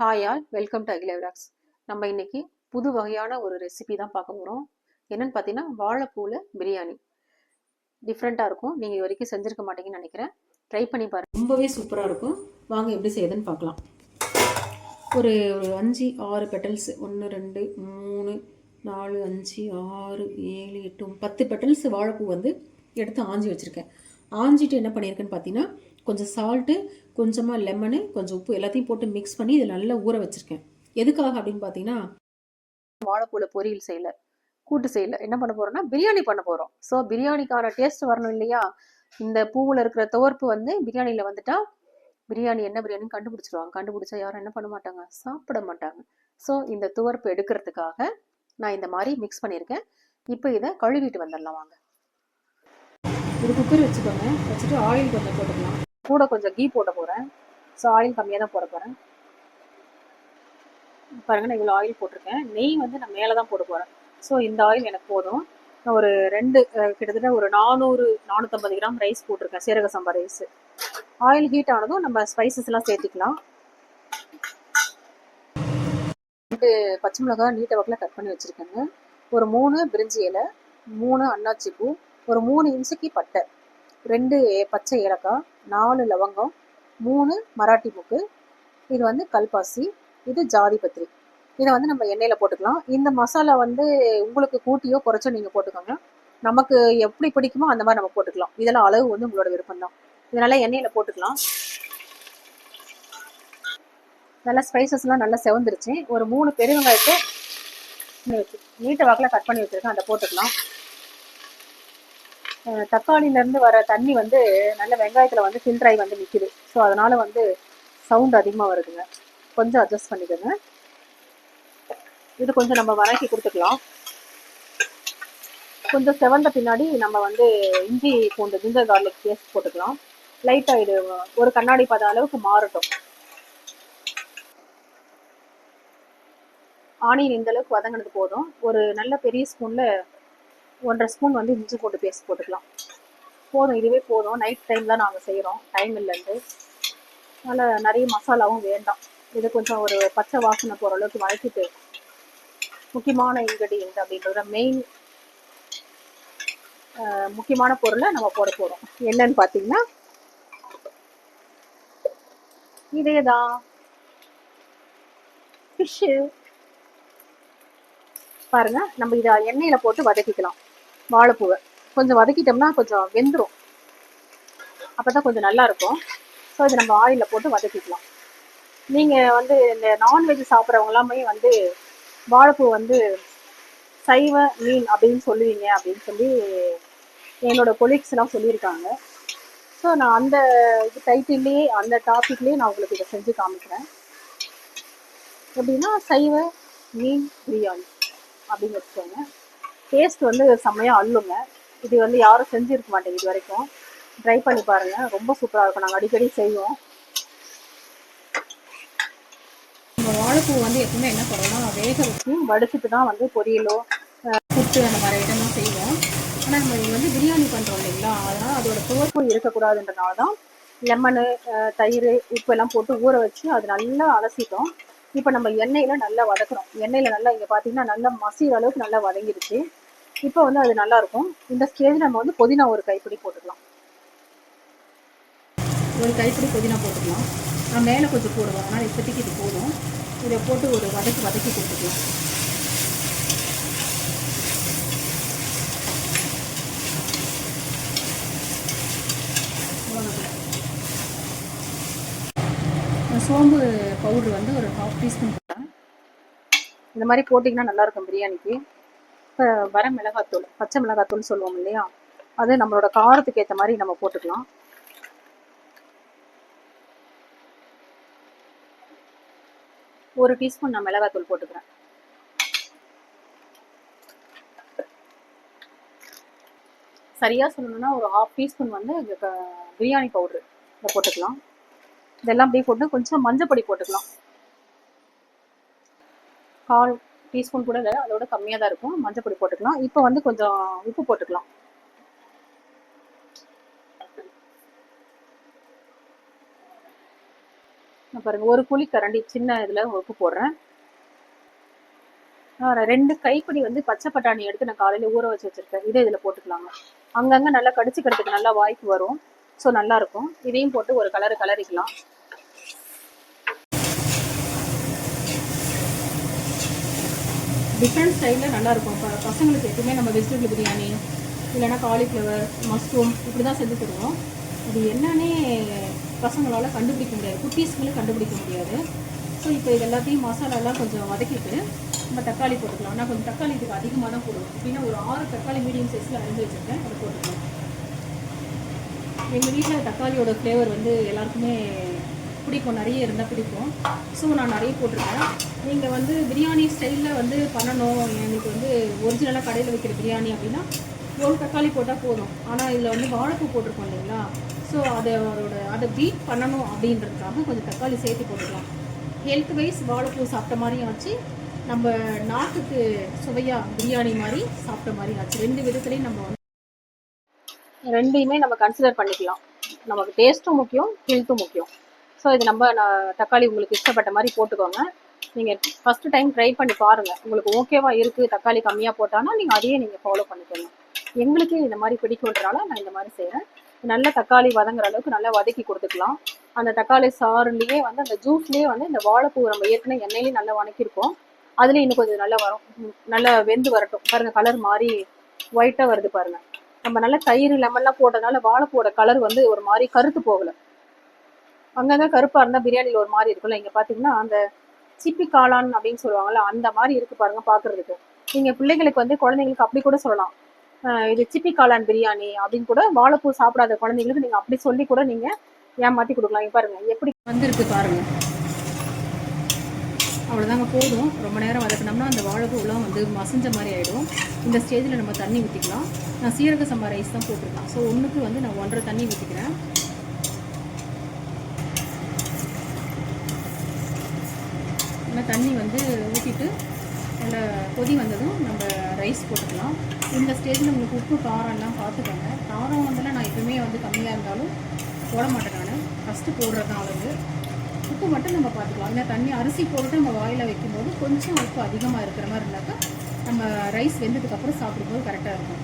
Hi all welcome to Akila vlogs நம்ம இன்னைக்கு புது வகையான ஒரு ரெசிபி தான் பார்க்க போகிறோம் என்னென்னு பார்த்தீங்கன்னா வாழைப்பூவில் பிரியாணி. டிஃப்ரெண்ட்டாக இருக்கும். நீங்கள் இது வரைக்கும் செஞ்சுருக்க மாட்டீங்கன்னு நினைக்கிறேன். ட்ரை பண்ணி பாருங்க. ரொம்பவே சூப்பராக இருக்கும். வாங்க எப்படி செய்யுதுன்னு பார்க்கலாம். ஒரு ஒரு அஞ்சு ஆறு பெட்டல்ஸ் ஒன்று ரெண்டு மூணு நாலு அஞ்சு ஆறு ஏழு எட்டு பத்து பெட்டல்ஸ் வாழைப்பூ வந்து எடுத்து ஆஞ்சி வச்சுருக்கேன். ஆஞ்சிட்டு என்ன பண்ணியிருக்கேன்னு பார்த்தீங்கன்னா கொஞ்சம் சால்ட்டு கொஞ்சமாக லெமனு கொஞ்சம் உப்பு எல்லாத்தையும் போட்டு மிக்ஸ் பண்ணி இதில் நல்லா ஊற வச்சுருக்கேன். எதுக்காக அப்படின்னு பார்த்தீங்கன்னா வாழைப்பூவில் பொரியல் செய்யல கூட்டு செய்யல. என்ன பண்ண போகிறோம்னா பிரியாணி பண்ண போகிறோம் ஸோ பிரியாணிக்கான டேஸ்ட் வரணும் இல்லையா? இந்த பூவில் இருக்கிற துவர்ப்பு வந்து பிரியாணியில் வந்துட்டா பிரியாணி என்ன பிரியாணின்னு கண்டுபிடிச்சிருவாங்க. கண்டுபிடிச்சா யாரும் என்ன பண்ண மாட்டாங்க? சாப்பிட மாட்டாங்க. ஸோ இந்த துவர்ப்பு எடுக்கிறதுக்காக நான் இந்த மாதிரி மிக்ஸ் பண்ணியிருக்கேன். இப்போ இதை கழுவிட்டு வந்துடலாம் வாங்க. ஒரு குக்கர் வச்சுக்கோங்க. வச்சுட்டு ஆயில் கொஞ்சம் போட்டுக்கலாம். கூட கொஞ்சம் கீ போட போகிறேன் ஸோ ஆயில் கம்மியாக தான் போட போகிறேன் பாருங்கள் நான் இவ்வளோ ஆயில் போட்டிருக்கேன். நெய் வந்து நான் மேலே தான் போட போகிறேன் ஸோ இந்த ஆயில் எனக்கு போதும். நான் ஒரு ரெண்டு கிட்டத்தட்ட ஒரு நானூறு நானூற்றம்பது கிராம் ரைஸ் போட்டிருக்கேன் சீரக சம்பா ரைஸ் ஆயில் ஹீட் ஆனதும் நம்ம ஸ்பைசஸ் எல்லாம் சேர்த்துக்கலாம். ரெண்டு பச்சை மிளகாய் நீட்ட வாக்கில் கட் பண்ணி வச்சுருக்கேங்க. ஒரு மூணு பிரிஞ்சி இலை மூணு அன்னாச்சி பூ ஒரு மூணு இன்ச்சுக்கு பட்டை. ரெண்டு பச்சை ஏலக்காய் நாலு லவங்கம் மூணு மராட்டி முக்கு இது வந்து கல்பாசி இது ஜாதி பத்திரி. இதை வந்து நம்ம எண்ணெயில் போட்டுக்கலாம். இந்த மசாலா வந்து உங்களுக்கு கூட்டியோ குறைச்சோ நீங்கள் போட்டுக்கோங்க. நமக்கு எப்படி பிடிக்குமோ அந்த மாதிரி நம்ம போட்டுக்கலாம். இதெல்லாம் அளவு வந்து உங்களோட விருப்பம் தான் இதனால எண்ணெயில் போட்டுக்கலாம். நல்லா ஸ்பைசஸ்லாம் நல்லா செவந்துருச்சு. ஒரு மூணு பெருவெங்காயத்தை நீட்ட வாக்கில் கட் பண்ணி வச்சுருக்கேன். அதை போட்டுக்கலாம். தக்காளியிலேருந்து வர தண்ணி வந்து நல்ல வெங்காயத்தில் வந்து ஃபில்டர் ஆகி வந்து நிற்கிது ஸோ அதனால வந்து சவுண்ட் அதிகமாக வருதுங்க. கொஞ்சம் அட்ஜஸ்ட் பண்ணிக்கோங்க. இது கொஞ்சம் நம்ம வதக்கி கொடுத்துக்கலாம். கொஞ்சம் செவந்த பின்னாடி நம்ம வந்து இஞ்சி பூண்டு ஜிஞ்சர் கார்லிக் பேஸ்ட் போட்டுக்கலாம். லைட்டாக இது ஒரு கண்ணாடி பத அளவுக்கு மாறட்டும். ஆனியன் இந்த அளவுக்கு வதங்கினது போதும். ஒரு நல்ல பெரிய ஸ்பூனில் ஒன்றரை ஸ்பூன் வந்து இஞ்சி பூண்டு பேஸ்ட் போட்டுக்கலாம். போதும் இதுவே போதும். நைட் டைம் தான் நாங்கள் செய்கிறோம் டைம் இல்லைண்டு அதனால் நிறைய மசாலாவும் வேண்டாம். இது கொஞ்சம் ஒரு பச்சை வாசனை போகிற அளவுக்கு வதக்கிட்டு முக்கியமான இன்க்ரீடியன்ட் அப்படின்றத மெயின் முக்கியமான பொருளை நம்ம போட போகிறோம் என்னன்னு பார்த்தீங்கன்னா இதே தான் ஃபிஷ்ஷு பாருங்க நம்ம இதை எண்ணெயில் போட்டு வதக்கிக்கலாம். வாழைப்பூவை. கொஞ்சம் வதக்கிட்டோம்னா கொஞ்சம் வெந்துடும் அப்போ தான் கொஞ்சம் நல்லாயிருக்கும். ஸோ இதை நம்ம ஆயிலில் போட்டு வதக்கிக்கலாம். நீங்கள் வந்து இந்த நான்வெஜ் சாப்பிட்றவங்க எல்லாமே வந்து வாழைப்பூ வந்து சைவ மீன் அப்படின்னு சொல்லுவீங்க அப்படின்னு சொல்லி என்னோடய கொலீக்ஸ்லாம் சொல்லியிருக்காங்க. ஸோ நான் அந்த இது டைட்டில்லையே அந்த டாபிக்லேயே நான் உங்களுக்கு இதை செஞ்சு காமிக்கிறேன். எப்படின்னா சைவ மீன் பிரியாணி அப்படின்னு வச்சுக்கோங்க. டேஸ்ட் வந்து செம்மையாக அள்ளுங்க. இது வந்து யாரும் செஞ்சுருக்க மாட்டேங்க இது வரைக்கும். ட்ரை பண்ணி பாருங்கள் ரொம்ப சூப்பராக இருக்கும். நாங்கள் அடிக்கடி செய்வோம். நம்ம வாழைப்பூ வந்து எப்பவுமே என்ன பண்ணுவோம்னா வேக வச்சு வடிச்சிட்டு தான் வந்து பொரியலோ புட்டு அந்த மாதிரி இடம்லாம் செய்வோம். ஆனால் நம்ம இது வந்து பிரியாணி பண்ணுறோம் இல்லைங்களா? அதனால் அதோட துவர்ப்பு இருக்கக்கூடாதுன்றனால தான் லெமனு தயிர் உப்பு எல்லாம் போட்டு ஊற வச்சு அது நல்லா அலசிட்டோம். இப்போ நம்ம எண்ணெயில் நல்லா வதக்குறோம். எண்ணெயில் நல்லா இங்கே பார்த்தீங்கன்னா நல்லா மசிகிற அளவுக்கு நல்லா வதங்கிடுச்சு. இப்போ வந்து அது நல்லா இருக்கும் இந்த ஸ்டேஜ் நம்ம வந்து புதினா ஒரு கைப்பிடி போட்டுக்கலாம். ஒரு கைப்பிடி புதினா போட்டுக்கலாம். நான் மேலே கொஞ்சம் போடுவோம். ஆனால் இப்போதைக்கு இது போதும். இதை போட்டு ஒரு வதக்கி வதக்கி கொடுத்துக்கலாம் சோம்பு பவுடர் வந்து ஒரு ஹாஃப் டீஸ்பூன் போட்டேன் இந்த மாதிரி போட்டிங்கன்னா நல்லாயிருக்கும் பிரியாணிக்கு. வர மிளகாத்தூள் பச்சை மிளகாத்தூள் சொல்லுவோம் இல்லையா? அது நம்மளோட காரத்துக்கு ஏற்ற மாதிரி நம்ம போட்டுக்கலாம். ஒரு டீஸ்பூன் நான் மிளகாத்தூள் போட்டுக்கிறேன். சரியாக சொல்லணும்னா ஒரு ஹாஃப் டீஸ்பூன் வந்து க- பிரியாணி பவுடர் இதை போட்டுக்கலாம். இதெல்லாம் அப்படியே போட்டு கொஞ்சம் மஞ்சள் பொடி போட்டுக்கலாம். கால் டீஸ்பூன் கூட இல்லை அதோட கம்மியாக தான் இருக்கும். மஞ்சள் பொடி போட்டுக்கலாம். இப்போ வந்து கொஞ்சம் உப்பு போட்டுக்கலாம். பாருங்க ஒரு குழி கரண்டி சின்ன இதில் உப்பு போடுறேன். ரெண்டு கைப்பிடி வந்து பச்சை பட்டாணி எடுத்து நான் காலையில் ஊற வச்சு வச்சிருக்கேன். இதை இதில் போட்டுக்கலாங்க. அங்கங்கே நல்லா கடிச்சிக்கிறதுக்கு நல்லா வாய்ப்பு வரும். ஸோ நல்லா இருக்கும். இதையும் போட்டு ஒரு கலர் கலரிக்கலாம் டிஃப்ரெண்ட் ஸ்டைலில் நல்லாயிருக்கும் இப்போ பசங்களுக்கு எப்பவுமே நம்ம வெஜிடபிள் பிரியாணி இல்லைன்னா காலிஃப்ளவர் மஷ்ரூம் இப்படி தான் செஞ்சு தருவோம். அது என்னன்னே பசங்களால் கண்டுபிடிக்க முடியாது. குட்டீஸ்களும் கண்டுபிடிக்க முடியாது. ஸோ இப்போ இது எல்லாத்தையும் மசாலாலாம் கொஞ்சம் வதக்கிட்டு நம்ம தக்காளி போட்டுக்கலாம். நான் கொஞ்சம் தக்காளி இதுக்கு அதிகமாக தான் போடுவோம் அப்படின்னா ஒரு ஆறு தக்காளி மீடியம் சைஸில் அரிஞ்சு வச்சுருக்கேன். அதை போட்டுக்கலாம். எங்கள் வீட்டில் தக்காளியோட ஃப்ளேவர் வந்து எல்லாருக்குமே பிடிக்கும் நிறைய இருந்தால் பிடிக்கும். ஸோ நான் நிறைய போட்டிருக்கேன். நீங்கள் வந்து பிரியாணி ஸ்டைலில் வந்து பண்ணணும். எனக்கு வந்து ஒரிஜினலாக கடையில் வைக்கிற பிரியாணி அப்படின்னா ஒரு தக்காளி போட்டால் போதும். ஆனால் இதில் வந்து வாழைப்பூ போட்டிருக்கோம் இல்லைங்களா? ஸோ அதை அதோட அதை பீட் பண்ணணும் அப்படின்றதுக்காக கொஞ்சம் தக்காளி சேர்த்து போட்டுக்கலாம். ஹெல்த் வைஸ் வாழைப்பூ சாப்பிட்ட மாதிரியும் ஆச்சு. நம்ம நாக்குக்கு சுவையாக பிரியாணி மாதிரி சாப்பிட்ட மாதிரியும் ஆச்சு. ரெண்டு விதத்துலையும் நம்ம வந்து ரெண்டையுமே நம்ம கன்சிடர் பண்ணிக்கலாம். நமக்கு டேஸ்ட்டும் முக்கியம் ஹெல்த்தும் முக்கியம். ஸோ இது நம்ம நான் தக்காளி உங்களுக்கு இஷ்டப்பட்ட மாதிரி போட்டுக்கோங்க. நீங்கள் ஃபஸ்ட்டு டைம் ட்ரை பண்ணி பாருங்கள் உங்களுக்கு ஓகேவா இருக்குது தக்காளி கம்மியாக போட்டானா நீங்கள் அதையே நீங்கள் ஃபாலோ பண்ணிக்கோங்க. எங்களுக்கு இந்த மாதிரி பிடிக்குன்றனால நான் இந்த மாதிரி செய்கிறேன் நல்ல தக்காளி வதங்குற அளவுக்கு நல்லா வதக்கி கொடுத்துக்கலாம். அந்த தக்காளி சாறுலேயே வந்து அந்த ஜூஸ்லேயே வந்து இந்த வாழைப்பூ நம்ம ஏற்கனவே எண்ணெயிலேயே நல்லா வணக்கியிருக்கோம். அதுலேயும் இன்னும் கொஞ்சம் நல்லா வரும். நல்லா வெந்து வரட்டும். பாருங்கள் கலர் மாதிரி ஒயிட்டாக வருது பாருங்கள் நம்ம நல்லா தயிர் லெமன்லாம் போட்டதுனால வாழைப்பூவோட கலர் வந்து ஒரு மாதிரி கருத்து போகலை. அங்கங்கே கருப்பாக இருந்தால் பிரியாணியில் ஒரு மாதிரி இருக்கும்ல. இங்கே பார்த்தீங்கன்னா அந்த சிப்பி காளான் அப்படின்னு சொல்லுவாங்கள்ல அந்த மாதிரி இருக்குது பாருங்கள் பார்க்கறதுக்கு நீங்கள் பிள்ளைங்களுக்கு வந்து குழந்தைங்களுக்கு அப்படி கூட சொல்லலாம். இது சிப்பி காளான் பிரியாணி அப்படின்னு கூட வாழைப்பூ சாப்பிடாத குழந்தைங்களுக்கு நீங்கள் அப்படி சொல்லி கூட நீங்கள் ஏமாற்றி கொடுக்கலாம். இங்கே பாருங்கள் எப்படி வந்துருக்கு பாருங்கள் அவ்வளோதாங்க போதும். ரொம்ப நேரம் வதக்கினோம்னா அந்த வாழைப்பூலாம் வந்து மசிஞ்ச மாதிரி ஆகிடும் இந்த ஸ்டேஜில் நம்ம தண்ணி ஊற்றிக்கலாம் நான் சீரக சம்பா ரைஸ் தான் போட்டிருக்கேன். ஸோ ஒன்றுக்கு வந்து நான் ஒன்றரை தண்ணி ஊற்றிக்கிறேன் நல்லா தண்ணி வந்து ஊற்றிட்டு நல்லா கொதி வந்ததும் நம்ம ரைஸ் போட்டுக்கலாம். இந்த ஸ்டேஜில் உங்களுக்கு உப்பு காரம்லாம் பார்த்துக்கோங்க. காரம் வந்து நான் எப்பவுமே வந்து கம்மியாக இருந்தாலும் போட மாட்டேன் நான். ஃபஸ்ட்டு போடுறது தான் அளவு. உப்பு மட்டும் நம்ம பார்த்துக்கலாம். ஏன்னா தண்ணி அரிசி போட்டு நம்ம வாயில் வைக்கும்போது கொஞ்சம் உப்பு அதிகமாக இருக்கிற மாதிரி இருந்தாக்கா நம்ம ரைஸ் வெந்ததுக்கப்புறம் சாப்பிடும்போது கரெக்டாக இருக்கும்.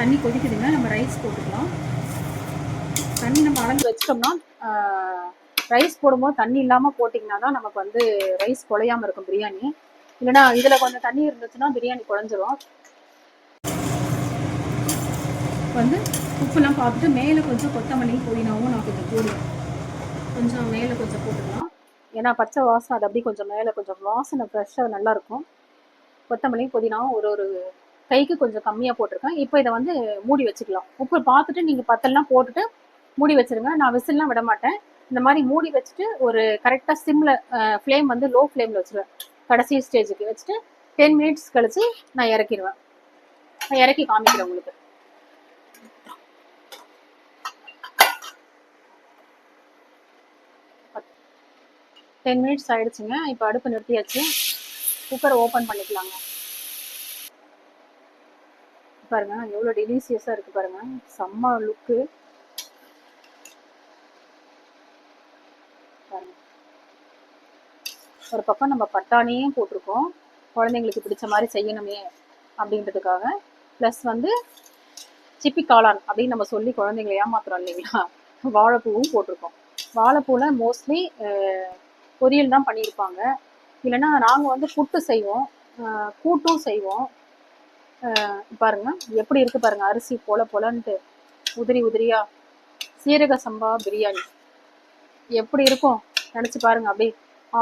தண்ணி கொதிக்குதுங்க நம்ம ரைஸ் போட்டுக்கலாம். தண்ணி நம்ம அளந்து வச்சிட்டோம்னா ரைஸ் போடும்போது தண்ணி இல்லாமல் போட்டிங்கன்னா தான் நமக்கு வந்து ரைஸ் குழையாம இருக்கும் பிரியாணி. இல்லைனா இதில் கொஞ்சம் தண்ணி இருந்துச்சுன்னா பிரியாணி குழஞ்சிரும். வந்து உப்புலாம் பார்த்துட்டு மேலே கொஞ்சம் கொத்தமல்லி புதினாவும் நான் கொஞ்சம் போடுவேன். கொஞ்சம் மேலே கொஞ்சம் போட்டுக்கலாம். ஏன்னா பச்சை வாசனை அது அப்படியே கொஞ்சம் மேலே கொஞ்சம் வாசனை ஃப்ரெஷ்ஷாக நல்லாயிருக்கும் கொத்தமல்லி புதினாவும் ஒரு ஒரு கைக்கு கொஞ்சம் கம்மியாக போட்டிருக்கேன். இப்போ இதை வந்து மூடி வச்சுக்கலாம். உப்பு பார்த்துட்டு நீங்கள் பத்தெல்லாம் போட்டுட்டு மூடி வச்சுருங்க. நான் விசில்லாம் விட மாட்டேன். இந்த மாதிரி மூடி வச்சுட்டு ஒரு கரெக்டாக சிம்மில் ஃப்ளேம் வந்து லோ ஃப்ளேமில் வச்சுருவேன். கடைசி ஸ்டேஜுக்கு வச்சுட்டு டென் மினிட்ஸ் கழித்து நான் இறக்கிடுவேன். நான் இறக்கி காமிக்கிறேன் உங்களுக்கு. டென் மினிட்ஸ் ஆயிடுச்சுங்க. இப்போ அடுப்பு நிறுத்தியாச்சு. குக்கரை ஓப்பன் பண்ணிக்கலாங்க. பாருங்க எவ்வளோ டெலிசியஸாக இருக்கு பாருங்க. செம்ம லுக்கு பாருங்க ஒரு பக்கம் நம்ம பட்டாணியும் போட்டிருக்கோம். குழந்தைங்களுக்கு பிடிச்ச மாதிரி செய்யணுமே அப்படின்றதுக்காக. ப்ளஸ் வந்து சிப்பி காளான் அப்படின்னு நம்ம சொல்லி குழந்தைங்களை ஏமாத்துறோம் இல்லைங்களா? வாழைப்பூவும் போட்டிருக்கோம். வாழைப்பூவில் மோஸ்ட்லி பொரியல் தான் பண்ணியிருப்பாங்க. இல்லைன்னா நாங்கள் வந்து புட்டு செய்வோம். கூட்டும் செய்வோம். பாருங்கள் பாருங்க எப்படி இருக்கு பாருங்க அரிசி போல போலன்ட்டு. உதிரி உதிரியா சீரக சம்பா பிரியாணி. எப்படி இருக்கும்? நினச்சி பாருங்க அப்படியே.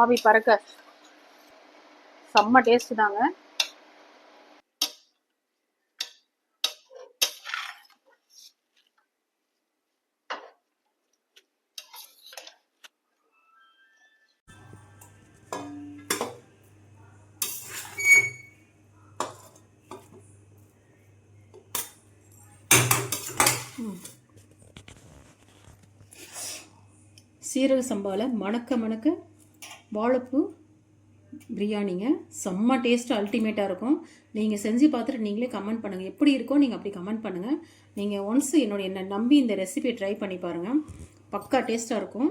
ஆவி பறக்க செம்ம டேஸ்ட் தாங்க. சீரக சம்பாவில் மணக்க மணக்க வாழைப்பூ பிரியாணிங்க. செம்ம டேஸ்ட்டு அல்டிமேட்டாக இருக்கும். நீங்கள் செஞ்சு பார்த்துட்டு நீங்களே கமெண்ட் பண்ணுங்கள் எப்படி இருக்கோ நீங்கள் அப்படி கமெண்ட் பண்ணுங்கள் நீங்கள் ஒன்ஸ் என்னோட என்னை நம்பி இந்த ரெசிபியை ட்ரை பண்ணி பாருங்கள் பக்கா டேஸ்ட்டாக இருக்கும்.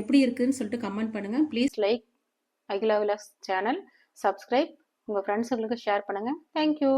எப்படி இருக்குதுன்னு சொல்லிட்டு கமெண்ட் பண்ணுங்கள் please like Akila vlogs channel subscribe உங்கள் ஃப்ரெண்ட்ஸுங்களுக்கு ஷேர் பண்ணுங்கள் தேங்க்யூ